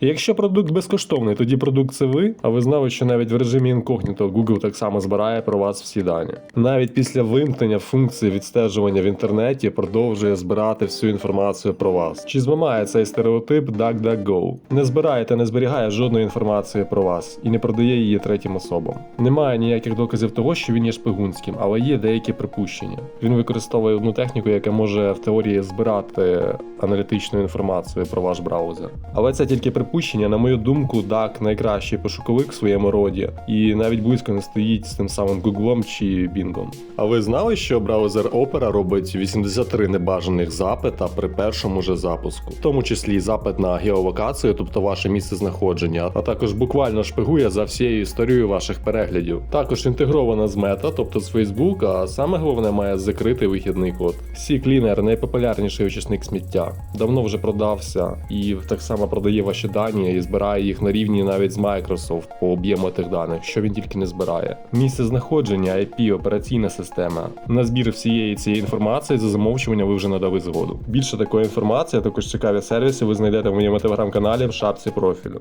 Якщо продукт безкоштовний, тоді продукт це ви. А ви знали, що навіть в режимі інкогніто Google так само збирає про вас всі дані. Навіть після вимкнення функції відстежування в інтернеті продовжує збирати всю інформацію про вас. Чи зламає цей стереотип DuckDuckGo? Не збирає та не зберігає жодної інформації про вас і не продає її третім особам. Немає ніяких доказів того, що він є шпигунським, але є деякі припущення. Він використовує одну техніку, яка може в теорії збирати аналітичну інформацію про ваш браузер. Але це тільки припущення. На мою думку, DAC найкращий пошуковик в своєму роді, і навіть близько не стоїть з тим самим Гуглом чи Bing. А ви знали, що браузер Opera робить 83 небажаних запита при першому же запуску, в тому числі запит на геолокацію, тобто ваше місце знаходження, а також буквально шпигує за всією історією ваших переглядів. Також інтегрована з Meta, тобто з Facebook, а саме головне має закритий вихідний код. CCleaner – найпопулярніший очисник сміття. Давно вже продався і так само продає ваші дані і збирає їх на рівні навіть з Microsoft по об'єму тих даних, що він тільки не збирає. Місце знаходження, IP, операційна система. На збір всієї цієї інформації за замовчування ви вже надали згоду. Більше такої інформації, а також цікаві сервіси ви знайдете в моєму телеграм-каналі в шапці профілю.